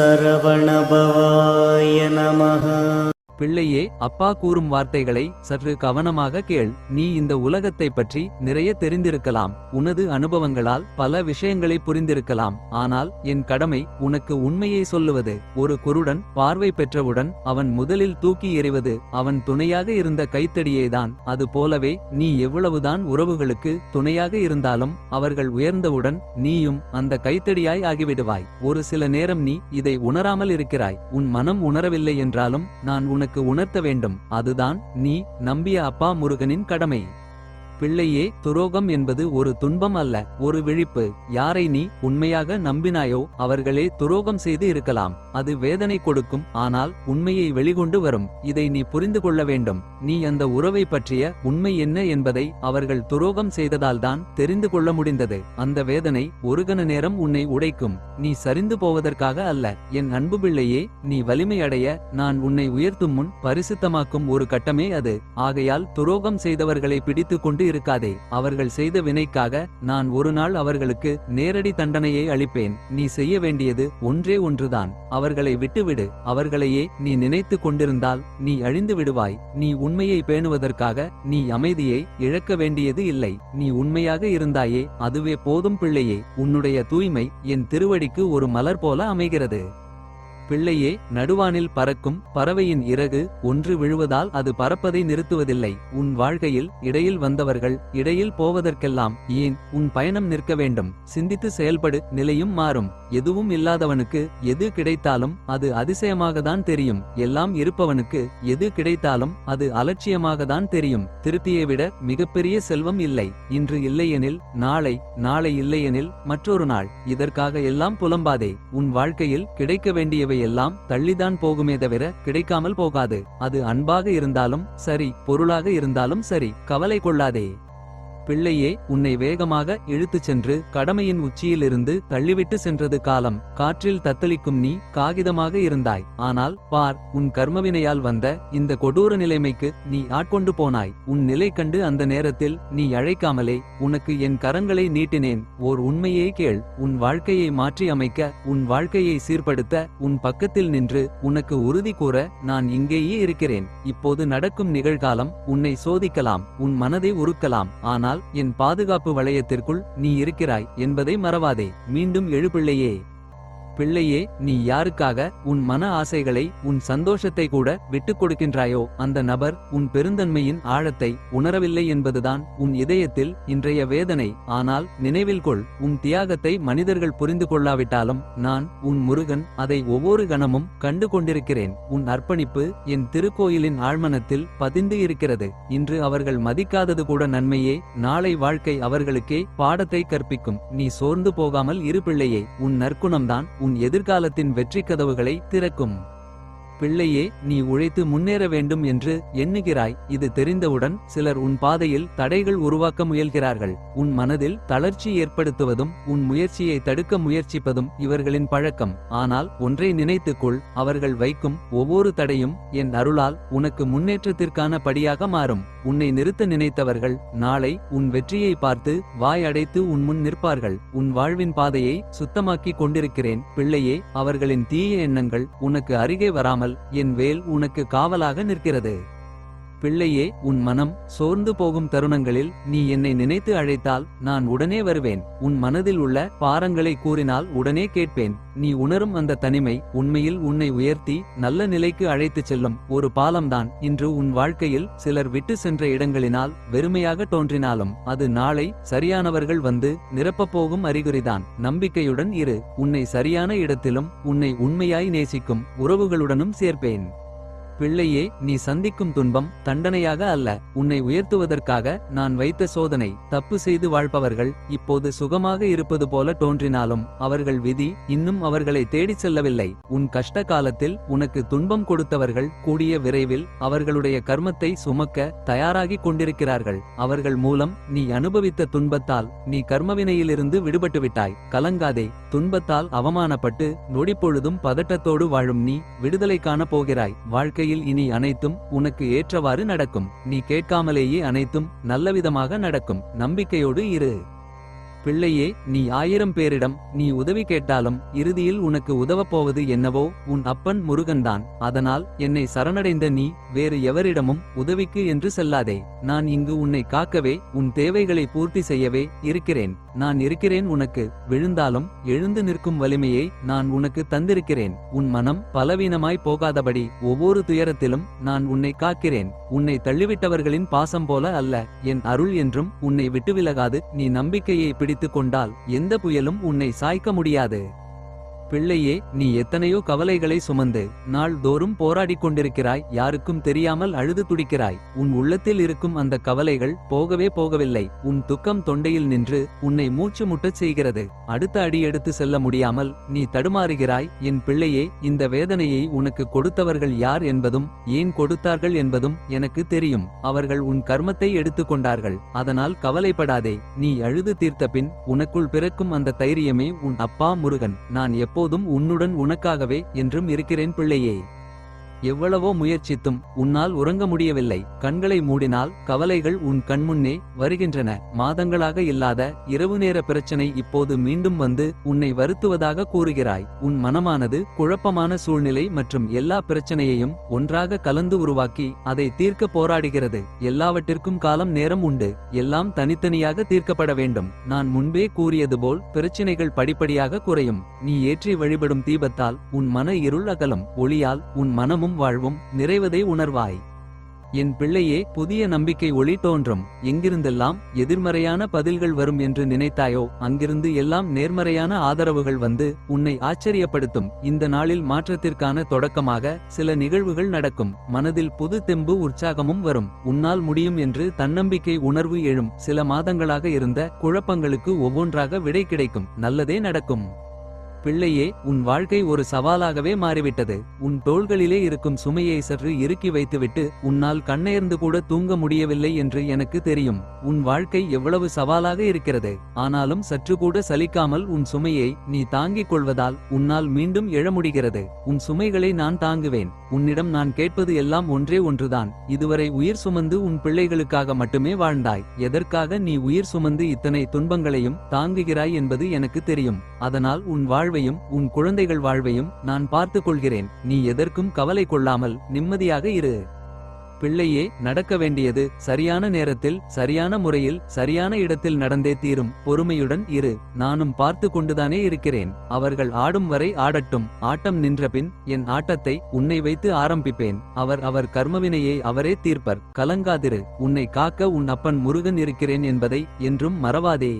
சரவணபவாய பிள்ளையே அப்பா கூறும் வார்த்தைகளை சற்று கவனமாக கேள். நீ இந்த உலகத்தை பற்றி நிறைய தெரிந்திருக்கலாம். உனது அனுபவங்களால் பல விஷயங்களை புரிந்திருக்கலாம். ஆனால் என் கடமை உனக்கு உண்மையை சொல்லுவது. ஒரு குருடன் பார்வை பெற்றவுடன் அவன் முதலில் தூக்கி எறிவது. அவன் துணையாக இருந்த கைத்தடியேதான். அது போலவே நீ எவ்வளவுதான் உறவுகளுக்கு துணையாக இருந்தாலும் அவர்கள் உயர்ந்தவுடன் நீயும் அந்த கைத்தடியாய் ஆகிவிடுவாய். ஒரு சில நேரம் நீ இதை உணராமல் இருக்கிறாய். உன் மனம் உணரவில்லை என்றாலும் நான் உனக்கு உணர்த்த வேண்டும். அதுதான் நீ நம்பிய அப்பா முருகனின் கடமை. பிள்ளையே துரோகம் என்பது ஒரு துன்பம் அல்ல ஒரு விழிப்பு. யாரை நீ உண்மையாக நம்பினாயோ அவர்களே துரோகம் செய்து இருக்கலாம். அது வேதனை கொடுக்கும் ஆனால் உண்மையை வெளிகொண்டு வரும். இதை நீ புரிந்து கொள்ள வேண்டும். நீ அந்த உறவை பற்றிய உண்மை என்ன என்பதை அவர்கள் துரோகம் செய்ததால்தான் தெரிந்து கொள்ள முடிந்தது. அந்த வேதனை ஒரு கண நேரம் உன்னை உடைக்கும். நீ சரிந்து போவதற்காக அல்ல. என் அன்பு பிள்ளையே நீ வலிமையடைய நான் உன்னை உயர்த்தும் முன் பரிசுத்தமாக்கும் ஒரு கட்டமே அது. ஆகையால் துரோகம் செய்தவர்களை பிடித்துக் கொண்டு இருக்காதே அவர்கள் செய்த வினைக்காக நான் ஒரு நாள் அவர்களுக்கு நேரடி தண்டனையை அளிப்பேன். நீ செய்ய வேண்டியது ஒன்றே ஒன்றுதான். அவர்களை விட்டுவிடு அவர்களையே நீ நினைத்து கொண்டிருந்தால் நீ அழிந்து விடுவாய். நீ உண்மையை பேணுவதற்காக நீ அமைதியை இழக்க வேண்டியது இல்லை. நீ உண்மையாக இருந்தாயே அதுவே போதும் பிள்ளையே. உன்னுடைய தூய்மை என் திருவடிக்கு ஒரு மலர் போல அமைகிறது. பிள்ளையே நடுவானில் பறக்கும் பறவையின் இறகு ஒன்று விழுவதால் அது பறப்பதை நிறுத்துவதில்லை. உன் வாழ்க்கையில் இடையில் வந்தவர்கள் இடையில் போவதற்கெல்லாம் ஏன் உன் பயணம் நிற்க வேண்டும்? சிந்தித்து செயல்படு நிலையும் மாறும். எதுவும் இல்லாதவனுக்கு எது கிடைத்தாலும் அது அதிசயமாகத்தான் தெரியும். எல்லாம் இருப்பவனுக்கு எது கிடைத்தாலும் அது அலட்சியமாகத்தான் தெரியும். திருப்தியை விட மிகப்பெரிய செல்வம் இல்லை. இன்று இல்லையெனில் நாளை நாளை இல்லையெனில் மற்றொரு நாள். இதற்காக எல்லாம் புலம்பாதே. உன் வாழ்க்கையில் கிடைக்க வேண்டியவை எல்லாம் தள்ளிதான் போகுமே தவிர கிடைக்காமல் போகாது. அது அன்பாக இருந்தாலும் சரி பொருளாக இருந்தாலும் சரி கவலை கொள்ளாதே. பிள்ளையே உன்னை வேகமாக இழுத்துச் சென்று கடமையின் உச்சியிலிருந்து தள்ளிவிட்டு சென்றது காலம். காற்றில் தத்தளிக்கும் நீ காகிதமாக இருந்தாய். ஆனால் பார் உன் கர்மவினையால் வந்த இந்த கொடூர நிலைமைக்கு நீ ஆட்கொண்டு போனாய். உன் நிலை கண்டு அந்த நேரத்தில் நீ அழைக்காமலே உனக்கு என் கரங்களை நீட்டினேன். ஓர் உண்மையே கேள் உன் வாழ்க்கையை மாற்றி அமைக்க உன் வாழ்க்கையை சீர்படுத்த உன் பக்கத்தில் நின்று உனக்கு உறுதி கூற நான் இங்கேயே இருக்கிறேன். இப்போது நடக்கும் நிகழ்காலம் உன்னை சோதிக்கலாம் உன் மனதை உருக்கலாம். ஆனால் என் பாதுகாப்பு வளையத்திற்குள் நீ இருக்கிறாய் என்பதை மறவாதே. மீண்டும் எழுப்பிள்ளையே. பிள்ளையே நீ யாருக்காக உன் மன ஆசைகளை உன் சந்தோஷத்தை கூட விட்டுக் கொடுக்கின்றாயோ அந்த நபர் உன் பெருந்தன்மையின் ஆழத்தை உணரவில்லை என்பதுதான் உன் இதயத்தில் இன்றைய வேதனை. ஆனால் நினைவில் கொள் உன் தியாகத்தை மனிதர்கள் புரிந்து கொள்ளாவிட்டாலும் நான் உன் முருகன் அதை ஒவ்வொரு கணமும் கண்டு கொண்டிருக்கிறேன். உன் அர்ப்பணிப்பு என் திருக்கோயிலின் ஆழ்மனத்தில் பதிந்து இருக்கிறது. இன்று அவர்கள் மதிக்காதது கூட நன்மையே நாளை வாழ்க்கை அவர்களுக்கே பாடத்தை கற்பிக்கும். நீ சோர்ந்து போகாமல் இரு பிள்ளையே உன் நற்குணம்தான் உன் எதிர்காலத்தின் வெற்றி கதவுகளை திறக்கும். பிள்ளையே நீ உழைத்து முன்னேற வேண்டும் என்று எண்ணுகிறாய். இது தெரிந்தவுடன் சிலர் உன் பாதையில் தடைகள் உருவாக்க முயல்கிறார்கள். உன் மனதில் தளர்ச்சி ஏற்படுத்துவதும் உன் முயற்சியை தடுக்க முயற்சிப்பதும் இவர்களின் பழக்கம். ஆனால் ஒன்றை நினைத்துக்கொள் அவர்கள் வைக்கும் ஒவ்வொரு தடையும் என் அருளால் உனக்கு முன்னேற்றத்திற்கான படியாக மாறும். உன்னை நிறுத்த நினைத்தவர்கள் நாளை உன் வெற்றியை பார்த்து வாய் அடைத்து உன் முன் நிற்பார்கள். உன் வாழ்வின் பாதையை சுத்தமாக்கி கொண்டிருக்கிறேன். பிள்ளையே அவர்களின் தீய எண்ணங்கள் உனக்கு அருகே வராமல் என் வேல் உனக்கு காவலாக நிற்கிறது. பிள்ளையே உன் மனம் சோர்ந்து போகும் தருணங்களில் நீ என்னை நினைத்து அழைத்தால் நான் உடனே வருவேன். உன் மனதில் உள்ள பாரங்களை கூறினால் உடனே கேட்பேன். நீ உணரும் அந்த தனிமை உண்மையில் உன்னை உயர்த்தி நல்ல நிலைக்கு அழைத்துச் செல்லும் ஒரு பாலம்தான். இன்று உன் வாழ்க்கையில் சிலர் விட்டு சென்ற இடங்களினால் வெறுமையாக தோன்றினாலும் அது நாளை சரியானவர்கள் வந்து நிரப்பப் போகும் அறிகுறிதான். நம்பிக்கையுடன் இரு உன்னை சரியான இடத்திலும் உன்னை உண்மையாய் நேசிக்கும் உறவுகளுடனும் சேர்ப்பேன். பிள்ளையே நீ சந்திக்கும் துன்பம் தண்டனையாக அல்ல. உன்னை உயர்த்துவதற்காக நான் வைத்த சோதனை தப்பு செய்து வாழ்பவர்கள் இப்போது சுகமாக இருப்பது போல தோன்றினாலும் அவர்கள் விதி இன்னும் அவர்களை தேடிச் செல்லவில்லை. உன் கஷ்ட காலத்தில் உனக்கு துன்பம் கொடுத்தவர்கள் கூடிய விரைவில் அவர்களுடைய கர்மத்தை சுமக்க தயாராகிக் கொண்டிருக்கிறார்கள். அவர்கள் மூலம் நீ அனுபவித்த துன்பத்தால் நீ கர்மவினையிலிருந்து விடுபட்டு விட்டாய் கலங்காதே துன்பத்தால் அவமானப்பட்டு நொடிப்பொழுதும் பதட்டத்தோடு வாழும் நீ விடுதலை காணப் போகிறாய். வாழ்க்கையில் இனி அனைத்தும் உனக்கு ஏற்றவாறு நடக்கும். நீ கேட்காமலேயே அனைத்தும் நல்லவிதமாக நடக்கும். நம்பிக்கையோடு இரு. பிள்ளையே நீ ஆயிரம் பேரிடம் நீ உதவி கேட்டாலும் இறுதியில் உனக்கு உதவப் போவது என்னவோ உன் அப்பன் முருகன்தான். அதனால் என்னை சரணடைந்த நீ வேறு எவரிடமும் உதவிக்கு என்று செல்லாதே. நான் இங்கு உன்னை காக்கவே உன் தேவைகளை பூர்த்தி செய்யவே இருக்கிறேன். நான் இருக்கிறேன் உனக்கு விழுந்தாலும் எழுந்து நிற்கும் வலிமையை நான் உனக்கு தந்திருக்கிறேன். உன் மனம் பலவீனமாய் போகாதபடி ஒவ்வொரு துயரத்திலும் நான் உன்னை காக்கிறேன். உன்னை தள்ளிவிட்டவர்களின் பாசம் போல அல்ல என் அருள் என்றும் உன்னை விட்டு விலகாது நீ நம்பிக்கையை பிடித்துக் கொண்டால் எந்த புயலும் உன்னை சாய்க்க முடியாது. பிள்ளையே நீ எத்தனையோ கவலைகளை சுமந்து நாள்தோறும் போராடிக் கொண்டிருக்கிறாய் யாருக்கும் தெரியாமல் அழுது துடிக்கிறாய். உன் உள்ளத்தில் இருக்கும் அந்த கவலைகள் போகவே போகவில்லை. உன் துக்கம் தொண்டையில் நின்று உன்னை மூச்சு முட்டச் செய்கிறது. அடுத்த அடி எடுத்து செல்ல முடியாமல் நீ தடுமாறுகிறாய். என் பிள்ளையே இந்த வேதனையை உனக்கு கொடுத்தவர்கள் யார் என்பதும் ஏன் கொடுத்தார்கள் என்பதும் எனக்கு தெரியும். அவர்கள் உன் கர்மத்தை எடுத்துக்கொண்டார்கள் அதனால் கவலைப்படாதே. நீ அழுது தீர்த்த பின் உனக்குள் பிறக்கும் அந்த தைரியமே உன் அப்பா முருகன். நான் எப்போதும் உன்னுடன் உனக்காகவே என்றும் இருக்கிறேன் பிள்ளையே. எவ்வளவோ முயற்சித்தும் உன்னால் உறங்க முடியவில்லை. கண்களை மூடினால் கவலைகள் உன் கண்முன்னே வருகின்றன. மாதங்களாக இல்லாத இரவு நேர பிரச்சனை இப்போது மீண்டும் வந்து உன்னை வருத்துவதாக கூறுகிறாய். உன் மனமானது குழப்பமான சூழ்நிலை மற்றும் எல்லா பிரச்சனையையும் ஒன்றாக கலந்து உருவாக்கி அதை தீர்க்க போராடுகிறது. எல்லாவற்றிற்கும் காலம் நேரம் உண்டு. எல்லாம் தனித்தனியாக தீர்க்கப்பட வேண்டும். நான் முன்பே கூறியது போல் பிரச்சினைகள் படிப்படியாக குறையும். நீ ஏற்றி வழிபடும் தீபத்தால் உன் மன இருள் அகலும். ஒளியால் உன் மனமும் வாழ்வும் நிறைவதை உணர்வாய். என் பிள்ளையே புதிய நம்பிக்கை ஒளி தோன்றும். எங்கிருந்தெல்லாம் எதிர்மறையான பதில்கள் வரும் என்று நினைத்தாயோ அங்கிருந்து எல்லாம் நேர்மறையான ஆதரவுகள் வந்து உன்னை ஆச்சரியப்படுத்தும். இந்த நாளில் மாற்றத்திற்கான தொடக்கமாக சில நிகழ்வுகள் நடக்கும். மனதில் புது தெம்பு உற்சாகமும் வரும். உன்னால் முடியும் என்று தன்னம்பிக்கை உணர்வு எழும். சில மாதங்களாக இருந்த குழப்பங்களுக்கு ஒவ்வொன்றாக விடை கிடைக்கும். நல்லதே நடக்கும். பிள்ளையே உன் வாழ்க்கை ஒரு சவாலாகவே மாறிவிட்டது. உன் தோள்களிலே இருக்கும் சுமையை சற்று இறுக்கி வைத்துவிட்டு உன்னால் கண்ணயர்ந்து கூட தூங்க முடியவில்லை என்று எனக்கு தெரியும். உன் வாழ்க்கை எவ்வளவு சவாலாக இருக்கிறது. ஆனாலும் சற்று கூட சலிக்காமல் உன் சுமையை நீ தாங்கிக் கொள்வதால் உன்னால் மீண்டும் எழ முடிகிறது. உன் சுமைகளை நான் தாங்குவேன். உன்னிடம் நான் கேட்பது எல்லாம் ஒன்றே ஒன்றுதான். இதுவரை உயிர் சுமந்து உன் பிள்ளைகளுக்காக மட்டுமே வாழ்ந்தாய். எதற்காக நீ உயிர் சுமந்து இத்தனை துன்பங்களையும் தாங்குகிறாய் என்பது எனக்கு தெரியும். அதனால் உன் வாழ் வாழ்வையும் உன் குழந்தைகள் வாழ்வையும் நான் பார்த்துக் கொள்கிறேன் நீ எதற்கும் கவலை கொள்ளாமல் நிம்மதியாக இரு. பிள்ளையே நடக்க வேண்டியது சரியான நேரத்தில் சரியான முறையில் சரியான இடத்தில் நடந்தே தீரும். பொறுமையுடன் இரு. நானும் பார்த்து கொண்டுதானே இருக்கிறேன். அவர்கள் ஆடும் வரை ஆடட்டும். ஆட்டம் நின்றபின் என் ஆட்டத்தை உன்னை வைத்து ஆரம்பிப்பேன். அவர் அவர் கர்மவினையை அவரே தீர்ப்பர். கலங்காதிரு. உன்னை காக்க உன் அப்பன் முருகன் இருக்கிறேன் என்பதை என்றும் மறவாதே.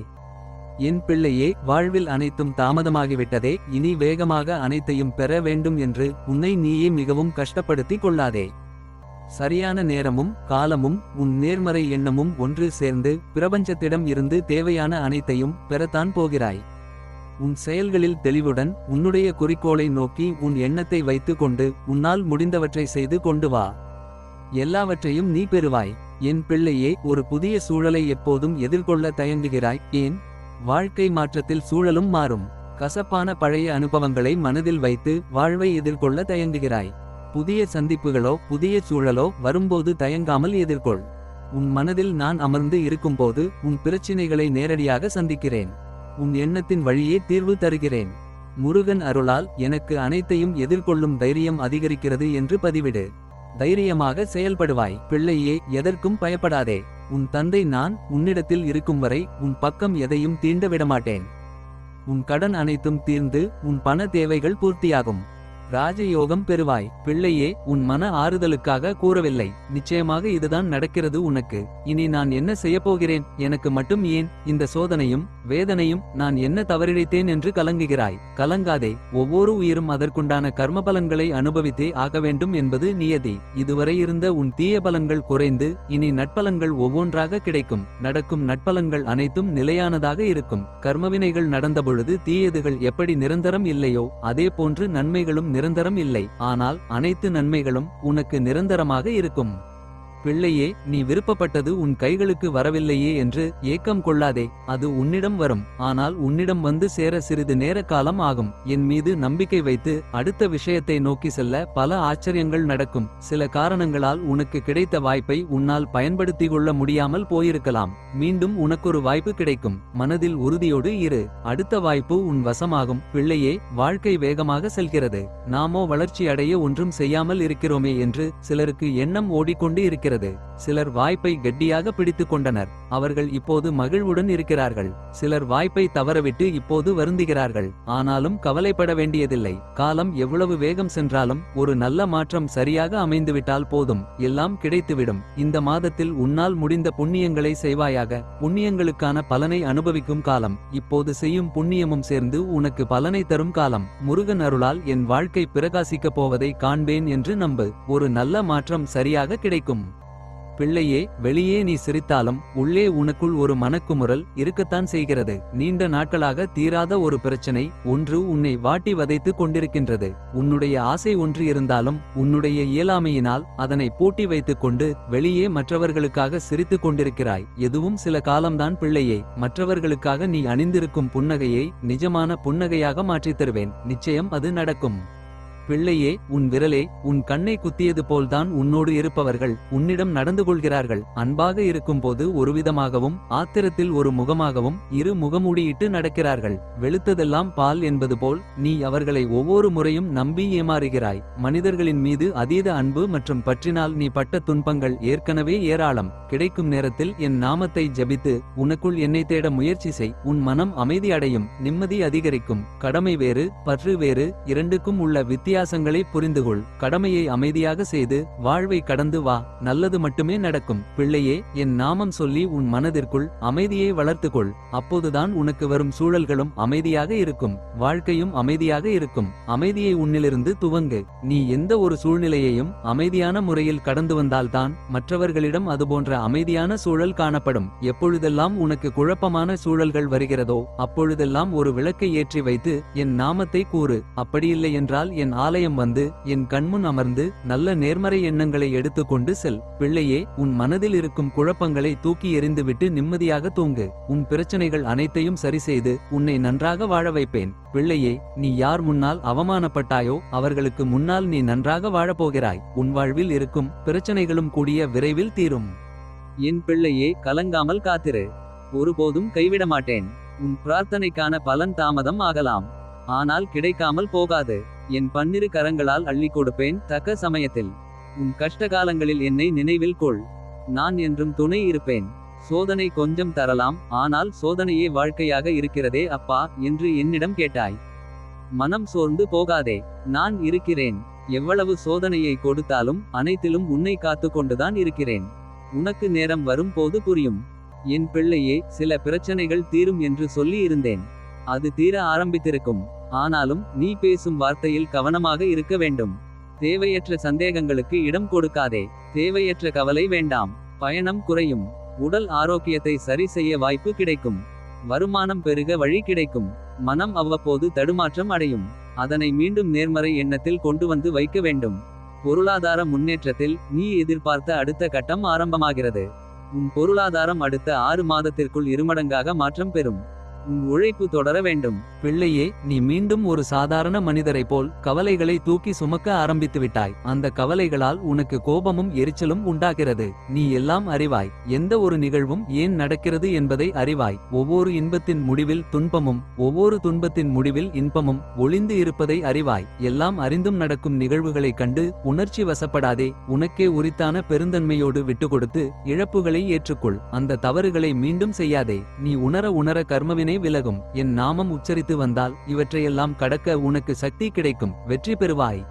என் பிள்ளையே வாழ்வில் அனைத்தும் தாமதமாகிவிட்டதே இனி வேகமாக அனைத்தையும் பெற வேண்டும் என்று உன்னை நீயே மிகவும் கஷ்டப்படுத்திக் கொள்ளாதே. சரியான நேரமும் காலமும் உன் நேர்மறை எண்ணமும் ஒன்று சேர்ந்து பிரபஞ்சத்திடம் இருந்து தேவையான அனைத்தையும் பெறத்தான் போகிறாய். உன் செயல்களில் தெளிவுடன் உன்னுடைய குறிக்கோளை நோக்கி உன் எண்ணத்தை வைத்து கொண்டு உன்னால் முடிந்தவற்றை செய்து கொண்டு வா. எல்லாவற்றையும் நீ பெறுவாய். என் பிள்ளையே ஒரு புதிய சூழலை எப்போதும் எதிர்கொள்ள தயங்குகிறாய். ஏன்? வாழ்க்கை மாற்றத்தில் சூழலும் மாறும். கசப்பான பழைய அனுபவங்களை மனதில் வைத்து வாழ்வை எதிர்கொள்ள தயங்குகிறாய். புதிய சந்திப்புகளோ புதிய சூழலோ வரும்போது தயங்காமல் எதிர்கொள். உன் மனதில் நான் அமர்ந்து இருக்கும்போது உன் பிரச்சினைகளை நேரடியாக சந்திக்கிறேன். உன் எண்ணத்தின் வழியே தீர்வு தருகிறேன். முருகன் அருளால் எனக்கு அனைத்தையும் எதிர்கொள்ளும் தைரியம் அதிகரிக்கிறது என்று பதிவிடு. தைரியமாக செயல்படுவாய். பிள்ளையே எதற்கும் பயப்படாதே. உன் தந்தை நான் உன்னிடத்தில் இருக்கும் வரை உன் பக்கம் எதையும் தீண்ட விடமாட்டேன் உன் கடன் அனைத்தும் தீர்ந்து உன் பண தேவைகள் பூர்த்தியாகும். ராஜயோகம் பெறுவாய். பிள்ளையே உன் மன ஆறுதலுக்காக கூறவில்லை. நிச்சயமாக இதுதான் நடக்கிறது உனக்கு. இனி நான் என்ன செய்யப்போகிறேன் எனக்கு மட்டும் ஏன்? இந்த சோதனையும் வேதனையும் நான் என்ன தவறிழைத்தேன் என்று கலங்குகிறாய். கலங்காதே ஒவ்வொரு உயிரும் அதற்குண்டான கர்ம பலன்களை அனுபவித்தே ஆக வேண்டும் என்பது நியதி. இதுவரை இருந்த உன் தீய பலன்கள் குறைந்து இனி நட்பலன்கள் ஒவ்வொன்றாக கிடைக்கும். நடக்கும் நட்பலன்கள் அனைத்தும் நிலையானதாக இருக்கும். கர்மவினைகள் நடந்தபொழுது தீயதுகள் எப்படி நிரந்தரம் இல்லையோ அதே போன்று நன்மைகளும் நிரந்தரம் இல்லை. ஆனால் அனைத்து நன்மைகளும் உனக்கு நிரந்தரமாக இருக்கும். பிள்ளையே நீ விருப்பப்பட்டது உன் கைகளுக்கு வரவில்லையே என்று ஏக்கம் கொள்ளாதே அது உன்னிடம் வரும். ஆனால் உன்னிடம் வந்து சேர சிறிது நேர காலம் ஆகும். என் மீது நம்பிக்கை வைத்து அடுத்த விஷயத்தை நோக்கி செல்ல பல ஆச்சரியங்கள் நடக்கும். சில காரணங்களால் உனக்கு கிடைத்த வாய்ப்பை உன்னால் பயன்படுத்திக் கொள்ள முடியாமல் போயிருக்கலாம். மீண்டும் உனக்கொரு வாய்ப்பு கிடைக்கும். மனதில் உறுதியோடு இரு. அடுத்த வாய்ப்பு உன் வசமாகும். பிள்ளையே வாழ்க்கை வேகமாக செல்கிறது. நாமோ வளர்ச்சி அடைய ஒன்றும் செய்யாமல் இருக்கிறோமே என்று சிலருக்கு எண்ணம் ஓடிக்கொண்டு இருக்கிறது. சிலர் வாய்ப்பை கெட்டியாக பிடித்துக் கொண்டனர். அவர்கள் இப்போது மகிழ்வுடன் இருக்கிறார்கள். சிலர் வாய்ப்பை தவறவிட்டு இப்போது வருந்துகிறார்கள். ஆனாலும் கவலைப்பட வேண்டியதில்லை. காலம் எவ்வளவு வேகம் சென்றாலும் ஒரு நல்ல மாற்றம் சரியாக அமைந்துவிட்டால் போதும். எல்லாம் கிடைத்துவிடும். இந்த மாதத்தில் உன்னால் முடிந்த புண்ணியங்களை செய்வாயாக. புண்ணியங்களுக்கான பலனை அனுபவிக்கும் காலம். இப்போது செய்யும் புண்ணியமும் சேர்ந்து உனக்கு பலனை தரும் காலம். முருகன் அருளால் என் வாழ்க்கை பிரகாசிக்கப் போவதை காண்பேன் என்று நம்பு. ஒரு நல்ல மாற்றம் சரியாக கிடைக்கும். பிள்ளையே வெளியே நீ சிரித்தாலும் உள்ளே உனக்குள் ஒரு மனக்குமுறல் இருக்கத்தான் செய்கிறது. நீண்ட நாட்களாக தீராத ஒரு பிரச்சனை ஒன்று உன்னை வாட்டி வதைத்து கொண்டிருக்கின்றது. உன்னுடைய ஆசை ஒன்று இருந்தாலும் உன்னுடைய இயலாமையினால் அதனை பூட்டி வைத்துக் கொண்டு வெளியே மற்றவர்களுக்காக சிரித்துக் கொண்டிருக்கிறாய். எதுவும் சில காலம்தான் பிள்ளையே மற்றவர்களுக்காக நீ அணிந்திருக்கும் புன்னகையை நிஜமான புன்னகையாக மாற்றித் தருவேன். நிச்சயம் அது நடக்கும். பிள்ளையே உன் விரலே உன் கண்ணை குத்தியது போல்தான் உன்னோடு இருப்பவர்கள் உன்னிடம் நடந்து கொள்கிறார்கள். அன்பாக இருக்கும்போது ஒருவிதமாகவும் ஆத்திரத்தில் ஒரு முகமாகவும் இரு முகமூடியிட்டு நடக்கிறார்கள். வெளுத்ததெல்லாம் பால் என்பது போல் நீ அவர்களை ஒவ்வொரு முறையும் நம்பி ஏமாறுகிறாய். மனிதர்களின் மீது அதீத அன்பு மற்றும் பற்றினால் நீ பட்ட துன்பங்கள் ஏற்கனவே ஏராளம். கிடைக்கும் நேரத்தில் என் நாமத்தை ஜபித்து உனக்குள் என்னை தேட முயற்சி செய். உன் மனம் அமைதி அடையும் நிம்மதி அதிகரிக்கும். கடமை வேறு பற்று வேறு இரண்டுக்கும் உள்ள வித்தியாசங்களை புரிந்துகொள். கடமையை அமைதியாக செய்து வாழ்வை கடந்து வா. நல்லது மட்டுமே நடக்கும். பிள்ளையே என் நாமம் சொல்லி உன் மனதிற்குள் அமைதியை வளர்த்துக்கொள். அப்போதுதான் உனக்கு வரும் சூழல்களும் அமைதியாக இருக்கும். வாழ்க்கையும் அமைதியாக இருக்கும். அமைதியை உன்னிலிருந்து துவங்கு. நீ எந்த ஒரு சூழ்நிலையையும் அமைதியான முறையில் கடந்து வந்தால்தான் மற்றவர்களிடம் அதுபோன்ற அமைதியான சூழல் காணப்படும். எப்பொழுதெல்லாம் உனக்கு குழப்பமான சூழல்கள் வருகிறதோ அப்பொழுதெல்லாம் ஒரு விளக்கை ஏற்றி வைத்து என் நாமத்தை கூறு. அப்படியில்லை என்றால் என் ஆலயம் வந்து என் கண்முன் அமர்ந்து நல்ல நேர்மறை எண்ணங்களை எடுத்துக்கொண்டு செல். பிள்ளையே உன் மனதில் இருக்கும் குழப்பங்களை தூக்கி எறிந்துவிட்டு நிம்மதியாக தூங்கு. உன் பிரச்சனைகள் அனைத்தையும் சரிசெய்து உன்னை நன்றாக வாழ வைப்பேன். பிள்ளையே நீ யார் முன்னால் அவமானப்பட்டாயோ அவர்களுக்கு முன்னால் நீ நன்றாக வாழப்போகிறாய் உன் வாழ்வில் இருக்கும் பிரச்சனைகளும் கூடிய விரைவில் தீரும். என் பிள்ளையே கலங்காமல் காத்திரு. ஒருபோதும் கைவிட மாட்டேன். உன் பிரார்த்தனைக்கான பலன் தாமதம் ஆகலாம். ஆனால் கிடைக்காமல் போகாது. என் பன்னிரு கரங்களால் அள்ளிக் கொடுப்பேன் தக்க சமயத்தில். உன் கஷ்டகாலங்களில் என்னை நினைவில் கொள். நான் என்றும் துணை இருப்பேன். சோதனை கொஞ்சம் தரலாம் ஆனால் சோதனையே வாழ்க்கையாக இருக்கிறதே அப்பா என்று என்னிடம் கேட்டாய். மனம் சோர்ந்து போகாதே நான் இருக்கிறேன். எவ்வளவு சோதனையை கொடுத்தாலும் அனைத்திலும் உன்னை காத்து கொண்டுதான் இருக்கிறேன். உனக்கு நேரம் வரும் போது புரியும். என் பிள்ளையே சில பிரச்சனைகள் தீரும் என்று சொல்லி இருந்தேன். அது தீர ஆரம்பித்திருக்கும். ஆனாலும் நீ பேசும் வார்த்தையில் கவனமாக இருக்க வேண்டும். தேவையற்ற சந்தேகங்களுக்கு இடம் கொடுக்காதே. தேவையற்ற கவலை வேண்டாம். பயணம் குறையும். உடல் ஆரோக்கியத்தை சரி செய்ய வாய்ப்பு கிடைக்கும். வருமானம் பெருக வழி கிடைக்கும். மனம் அவ்வப்போது தடுமாற்றம் அடையும். அதனை மீண்டும் நேர்மறை எண்ணத்தில் கொண்டு வந்து வைக்க வேண்டும். பொருளாதார முன்னேற்றத்தில் நீ எதிர்பார்த்த அடுத்த கட்டம் ஆரம்பமாகிறது. உன் பொருளாதாரம் அடுத்த ஆறு மாதத்திற்குள் இருமடங்காக மாற்றம் பெறும். உன் உழைப்பு தொடர வேண்டும். பிள்ளையே நீ மீண்டும் ஒரு சாதாரண மனிதரைப் போல் கவலைகளை தூக்கி சுமக்க ஆரம்பித்து விட்டாய். அந்த கவலைகளால் உனக்கு கோபமும் எரிச்சலும் உண்டாகிறது. நீ எல்லாம் அறிவாய். எந்த ஒரு நிகழ்வும் ஏன் நடக்கிறது என்பதை அறிவாய். ஒவ்வொரு இன்பத்தின் முடிவில் துன்பமும் ஒவ்வொரு துன்பத்தின் முடிவில் இன்பமும் ஒளிந்து இருப்பதை அறிவாய். எல்லாம் அறிந்தும் நடக்கும் நிகழ்வுகளைக் கண்டு உணர்ச்சி வசப்படாதே. உனக்கே உரித்தான பெருந்தன்மையோடு விட்டுக்கொடுத்து இழப்புகளை ஏற்றுக்கொள். அந்த தவறுகளை மீண்டும் செய்யாதே. நீ உணர உணர கர்மவினை விலகும். என் நாமம் உச்சரித்து வந்தால் இவற்றையெல்லாம் கடக்க உனக்கு சக்தி கிடைக்கும். வெற்றி பெறுவாய்.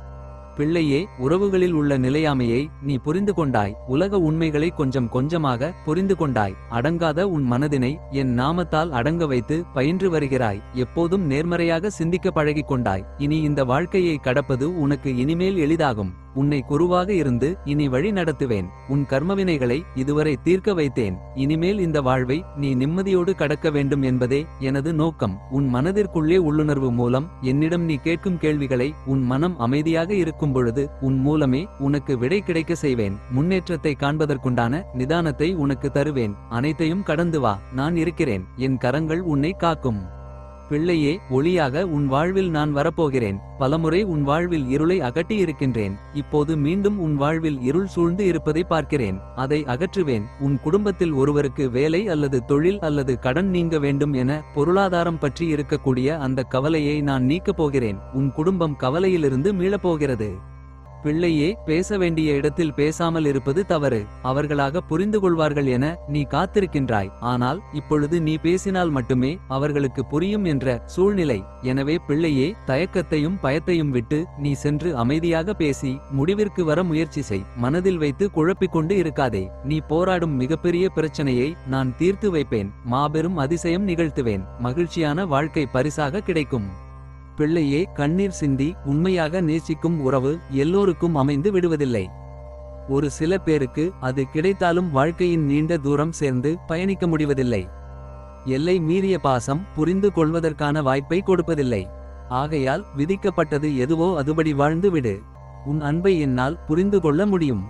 பிள்ளையே உறவுகளில் உள்ள நிலையாமையை நீ புரிந்து கொண்டாய். உலக உண்மைகளை கொஞ்சம் கொஞ்சமாக புரிந்து கொண்டாய். அடங்காத உன் மனதினை என் நாமத்தால் அடங்க வைத்து பயின்று வருகிறாய். எப்போதும் நேர்மறையாக சிந்திக்க பழகிக் கொண்டாய். இனி இந்த வாழ்க்கையை கடப்பது உனக்கு இனிமேல் எளிதாகும். உன்னை குருவாக இருந்து இனி வழி நடத்துவேன். உன் கர்மவினைகளை இதுவரை தீர்க்க வைத்தேன். இனிமேல் இந்த வாழ்வை நீ நிம்மதியோடு கடக்க வேண்டும் என்பதே எனது நோக்கம். உன் மனதிற்குள்ளே உள்ளுணர்வு மூலம் என்னிடம் நீ கேட்கும் கேள்விகளை உன் மனம் அமைதியாக இருக்கும் பொழுது உன் மூலமே உனக்கு விடை கிடைக்க செய்வேன். முன்னேற்றத்தை காண்பதற்குண்டான நிதானத்தை உனக்கு தருவேன். அனைத்தையும் கடந்து வா. நான் இருக்கிறேன். என் கரங்கள் உன்னை காக்கும். பிள்ளையே ஒளியாக உன் வாழ்வில் நான் வரப்போகிறேன். பலமுறை உன் வாழ்வில் இருளை அகட்டி இருக்கின்றேன் இப்போது மீண்டும் உன் வாழ்வில் இருள் சூழ்ந்து இருப்பதை பார்க்கிறேன். அதை அகற்றுவேன். உன் குடும்பத்தில் ஒருவருக்கு வேலை அல்லது தொழில் அல்லது கடன் நீங்க வேண்டும் என பொருளாதாரம் பற்றி இருக்கக்கூடிய அந்த கவலையை நான் நீக்கப் போகிறேன். உன் குடும்பம் கவலையிலிருந்து மீளப்போகிறது பிள்ளையே பேச வேண்டிய இடத்தில் பேசாமல் இருப்பது தவறு. அவர்களாக புரிந்து கொள்வார்கள் என நீ காத்திருக்கின்றாய். ஆனால் இப்பொழுது நீ பேசினால் மட்டுமே அவர்களுக்கு புரியும் என்ற சூழ்நிலை. எனவே பிள்ளையே தயக்கத்தையும் பயத்தையும் விட்டு நீ சென்று அமைதியாக பேசி முடிவிற்கு வர முயற்சி செய். மனதில் வைத்து குழப்பிக் கொண்டு இருக்காதே. நீ போராடும் மிகப்பெரிய பிரச்சனையை நான் தீர்த்து வைப்பேன். மாபெரும் அதிசயம் நிகழ்த்துவேன். மகிழ்ச்சியான வாழ்க்கை பரிசாக கிடைக்கும். பிள்ளையே கண்ணீர் சிந்தி உண்மையாக நேசிக்கும் உறவு எல்லோருக்கும் அமைந்து விடுவதில்லை. ஒரு சில பேருக்கு அது கிடைத்தாலும் வாழ்க்கையின் நீண்ட தூரம் சேர்ந்து பயணிக்க முடிவதில்லை. எல்லை மீறிய பாசம் புரிந்து கொள்வதற்கான வாய்ப்பை கொடுப்பதில்லை. ஆகையால் விதிக்கப்பட்டது எதுவோ அதுபடி வாழ்ந்து விடு. உன் அன்பை என்னால் புரிந்து கொள்ள முடியும்.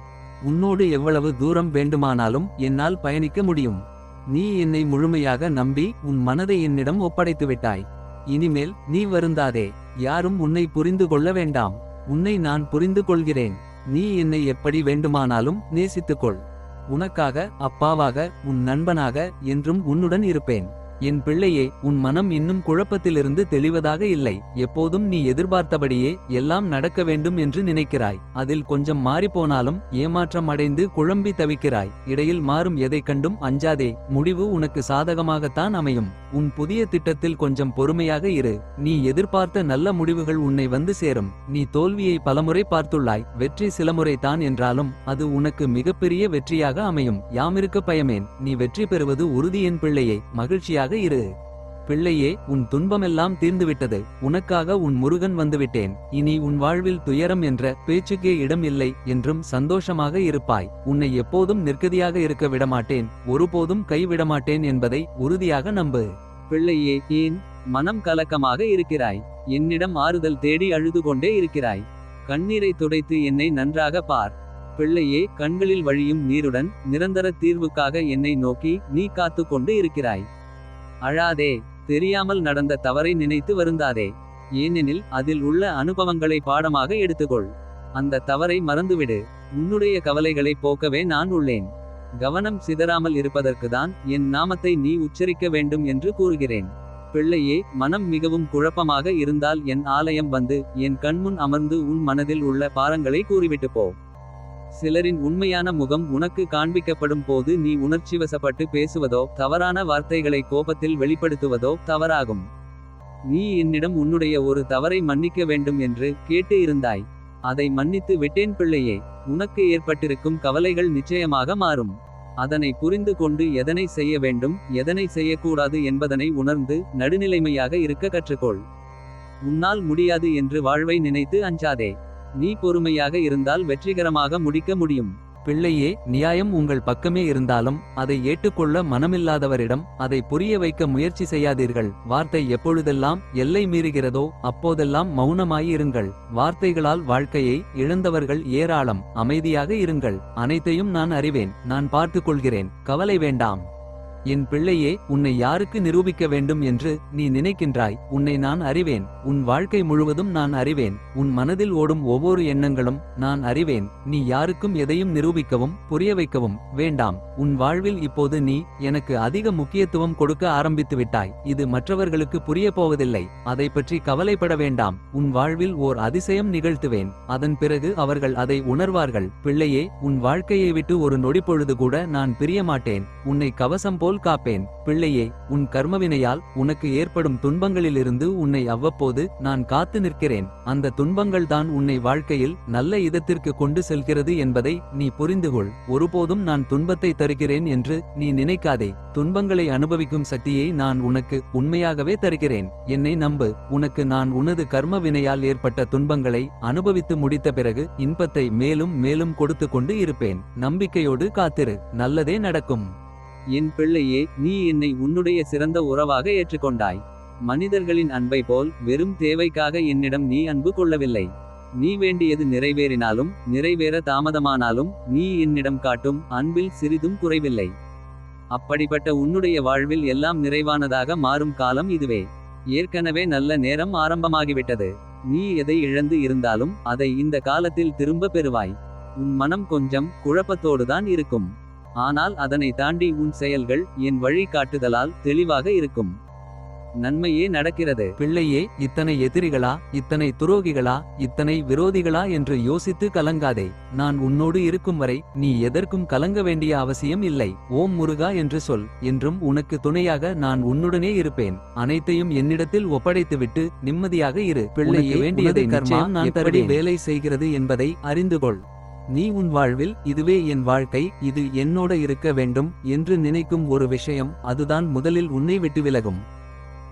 உன்னோடு எவ்வளவு தூரம் வேண்டுமானாலும் என்னால் பயணிக்க முடியும். நீ என்னை முழுமையாக நம்பி உன் மனதை என்னிடம் ஒப்படைத்து விட்டாய் இனிமேல் நீ வருந்தாதே. யாரும் உன்னை புரிந்து கொள்ள வேண்டாம். உன்னை நான் புரிந்து கொள்கிறேன். நீ என்னை எப்படி வேண்டுமானாலும் நேசித்துக்கொள். உனக்காக அப்பாவாக உன் நண்பனாக என்றும் உன்னுடன் இருப்பேன். என் பிள்ளையே உன் மனம் இன்னும் குழப்பத்திலிருந்து தெளிவதாக இல்லை. எப்போதும் நீ எதிர்பார்த்தபடியே எல்லாம் நடக்க வேண்டும் என்று நினைக்கிறாய். அதில் கொஞ்சம் மாறிப்போனாலும் ஏமாற்றம் அடைந்து குழம்பி தவிக்கிறாய். இடையில் மாறும் எதை கண்டும் அஞ்சாதே முடிவு உனக்கு சாதகமாகத்தான் அமையும். உன் புதிய திட்டத்தில் கொஞ்சம் பொறுமையாக இரு. நீ எதிர்பார்த்த நல்ல முடிவுகள் உன்னை வந்து சேரும். நீ தோல்வியை பலமுறை பார்த்துள்ளாய். வெற்றி சிலமுறை தான் என்றாலும் அது உனக்கு மிகப்பெரிய வெற்றியாக அமையும். யாமிருக்க பயமேன். நீ வெற்றி பெறுவது உறுதி என் பிள்ளையை. மகிழ்ச்சியாக இரு. பிள்ளையே உன் துன்பமெல்லாம் தீர்ந்துவிட்டது. உனக்காக உன் முருகன் வந்துவிட்டேன். இனி உன் வாழ்வில் துயரம் என்ற பேச்சுக்கே இடம் இல்லை என்றும் சந்தோஷமாக இருப்பாய். உன்னை எப்போதும் நிற்கதியாக இருக்க விடமாட்டேன். ஒருபோதும் கைவிடமாட்டேன் என்பதை உறுதியாக நம்பு. பிள்ளையே ஏன் மனம் கலக்கமாக இருக்கிறாய்? என்னிடம் ஆறுதல் தேடி அழுது கொண்டே இருக்கிறாய். கண்ணீரை துடைத்து என்னை நன்றாக பார். பிள்ளையே கண்களில் வழியும் நீருடன் நிரந்தர தீர்வுக்காக என்னை நோக்கி நீ காத்து கொண்டு இருக்கிறாய். அழாதே தெரியாமல் நடந்த தவறை நினைத்து வருந்தாதே. ஏனெனில் அதில் உள்ள அனுபவங்களை பாடமாக எடுத்துக்கொள். அந்த தவறை மறந்துவிடு. உன்னுடைய கவலைகளை போக்கவே நான் உள்ளேன். கவனம் சிதறாமல் இருப்பதற்குதான் என் நாமத்தை நீ உச்சரிக்க வேண்டும் என்று கூறுகிறேன். பிள்ளையே மனம் மிகவும் குழப்பமாக இருந்தால் என் ஆலயம் வந்து என் கண்முன் அமர்ந்து உன் மனதில் உள்ள பாரங்களை கூறிவிட்டு போ. சிலரின் உண்மையான முகம் உனக்கு காண்பிக்கப்படும் போது நீ உணர்ச்சிவசப்பட்டு பேசுவதோ தவறான வார்த்தைகளை கோபத்தில் வெளிப்படுத்துவதோ தவறாகும். நீ என்னிடம் உன்னுடைய ஒரு தவறை மன்னிக்க வேண்டும் என்று கேட்டு இருந்தாய். அதை மன்னித்து விட்டேன் பிள்ளையே உனக்கு ஏற்பட்டிருக்கும் கவலைகள் நிச்சயமாக மாறும். அதனை புரிந்து கொண்டு எதனை செய்ய வேண்டும் எதனை செய்யக்கூடாது என்பதனை உணர்ந்து நடுநிலைமையாக இருக்க கற்றுக்கொள். உன்னால் முடியாது என்று வாழ்வை நினைத்து அஞ்சாதே. நீ பொறுமையாக இருந்தால் வெற்றிகரமாக முடிக்க முடியும். பிள்ளையே நியாயம் உங்கள் பக்கமே இருந்தாலும் அதை ஏற்றுக்கொள்ள மனமில்லாதவரிடம் அதை புரிய வைக்க முயற்சி செய்யாதீர்கள். வார்த்தை எப்பொழுதெல்லாம் எல்லை மீறுகிறதோ அப்போதெல்லாம் மௌனமாயிருங்கள். வார்த்தைகளால் வாழ்க்கையை இழந்தவர்கள் ஏராளம். அமைதியாக இருங்கள். அனைத்தையும் நான் அறிவேன். நான் பார்த்துக் கொள்கிறேன் கவலை வேண்டாம். என் பிள்ளையே உன்னை யாருக்கு நிரூபிக்க வேண்டும் என்று நீ நினைக்கின்றாய் உன்னை நான் அறிவேன் உன் வாழ்க்கை முழுவதும் நான் அறிவேன் உன் மனதில் ஓடும் ஒவ்வொரு எண்ணங்களும் நான் அறிவேன் நீ யாருக்கும் எதையும் நிரூபிக்கவும் புரிய வைக்கவும் வேண்டாம் உன் வாழ்வில் இப்போது நீ எனக்கு அதிக முக்கியத்துவம் கொடுக்க ஆரம்பித்து விட்டாய் இது மற்றவர்களுக்கு புரிய போவதில்லை அதை பற்றி கவலைப்பட வேண்டாம் உன் வாழ்வில் ஓர் அதிசயம் நிகழ்த்துவேன் அதன் பிறகு அவர்கள் அதை உணர்வார்கள் பிள்ளையே உன் வாழ்க்கையை விட்டு ஒரு நொடிப்பொழுது கூட நான் பிரிய மாட்டேன் உன்னை கவசம் போல் போல் காப்பேன். பிள்ளையே உன் கர்மவினையால் உனக்கு ஏற்படும் துன்பங்களிலிருந்து உன்னை அவ்வப்போது நான் காத்து நிற்கிறேன். அந்த துன்பங்கள்தான் உன்னை வாழ்க்கையில் நல்ல இதத்திற்கு கொண்டு செல்கிறது என்பதை நீ புரிந்துகொள் ஒருபோதும் நான் துன்பத்தை தருகிறேன் என்று நீ நினைக்காதே. துன்பங்களை அனுபவிக்கும் சக்தியை நான் உனக்கு உண்மையாகவே தருகிறேன். என்னை நம்பு உனக்கு நான் உனது கர்ம வினையால் ஏற்பட்ட துன்பங்களை அனுபவித்து முடித்த பிறகு இன்பத்தை மேலும் மேலும் கொடுத்து கொண்டு இருப்பேன். நம்பிக்கையோடு காத்திரு நல்லதே நடக்கும். என் பிள்ளையே நீ என்னை உன்னுடைய சிறந்த உறவாக ஏற்றுக்கொண்டாய். மனிதர்களின் அன்பை போல் வெறும் தேவைக்காக என்னிடம் நீ அன்பு கொள்ளவில்லை. நீ வேண்டியது நிறைவேறினாலும் நிறைவேற தாமதமானாலும் நீ என்னிடம் காட்டும் அன்பில் சிறிதும் குறைவில்லை. அப்படிப்பட்ட உன்னுடைய வாழ்வில் எல்லாம் நிறைவானதாக மாறும் காலம் இதுவே. ஏற்கனவே நல்ல நேரம் ஆரம்பமாகிவிட்டது. நீ எதை இழந்து இருந்தாலும் அதை இந்த காலத்தில் திரும்ப பெறுவாய். உன் மனம் கொஞ்சம் குழப்பத்தோடுதான் இருக்கும். ஆனால் அதனை தாண்டி உன் செயல்கள் என் வழி காட்டுதலால் தெளிவாக இருக்கும். நன்மையே நடக்கிறது. பிள்ளையே இத்தனை எதிரிகளா இத்தனை துரோகிகளா இத்தனை விரோதிகளா என்று யோசித்து கலங்காதே. நான் உன்னோடு இருக்கும் வரை நீ எதற்கும் கலங்க வேண்டிய அவசியம் இல்லை. ஓம் முருகா என்று சொல். என்றும் உனக்கு துணையாக நான் உன்னுடனே இருப்பேன். அனைத்தையும் என்னிடத்தில் ஒப்படைத்துவிட்டு நிம்மதியாக இரு. பிள்ளையே வேண்டியதை கர்மா நான் தரடி வேலை செய்கிறது என்பதை அறிந்து கொள். நீ உன் வாழ்வில் இதுவே என் வாழ்க்கை இது என்னோட இருக்க வேண்டும் என்று நினைக்கும் ஒரு விஷயம் அதுதான் முதலில் உன்னை விட்டு விலகும்.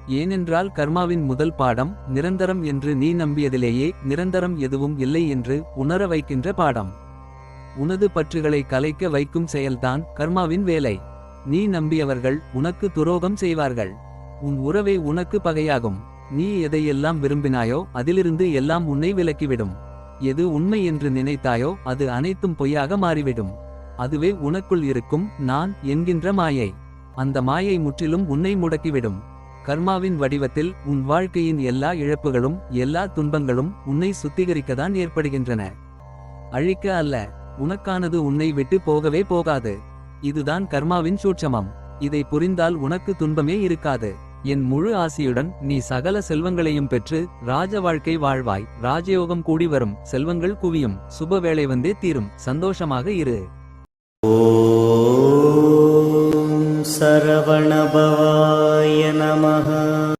ஏனென்றால் கர்மாவின் முதல் பாடம் நிரந்தரம் என்று நீ நம்பியதிலேயே நிரந்தரம் எதுவும் இல்லை என்று உணர வைக்கின்ற பாடம். உனது பற்றுகளை கலைக்க வைக்கும் செயல்தான் கர்மாவின் வேலை. நீ நம்பியவர்கள் உனக்கு துரோகம் செய்வார்கள். உன் உறவே உனக்கு பகையாகும். நீ எதையெல்லாம் விரும்பினாயோ அதிலிருந்து எல்லாம் உன்னை விலக்கிவிடும். எது உண்மை என்று நினைத்தாயோ அது அனைத்தும் பொய்யாக மாறிவிடும். அதுவே உனக்குள் இருக்கும் நான் என்கின்ற மாயை. அந்த மாயை முற்றிலும் உன்னை முடக்கிவிடும். கர்மாவின் வடிவத்தில் உன் வாழ்க்கையின் எல்லா இழப்புகளும் எல்லா துன்பங்களும் உன்னை சுத்திகரிக்கத்தான் ஏற்படுகின்றன. அழிக்க அல்ல உனக்கானது உன்னை விட்டு போகவே போகாது. இதுதான் கர்மாவின் சூட்சமம். இதை புரிந்தால் உனக்கு துன்பமே இருக்காது. என் முழு ஆசியுடன் நீ சகல செல்வங்களையும் பெற்று ராஜ வாழ்க்கை வாழ்வாய். ராஜயோகம் கூடி வரும். செல்வங்கள் குவியும். சுப வேலை வந்தே தீரும். சந்தோஷமாக இரு. சரவணபவாய நமக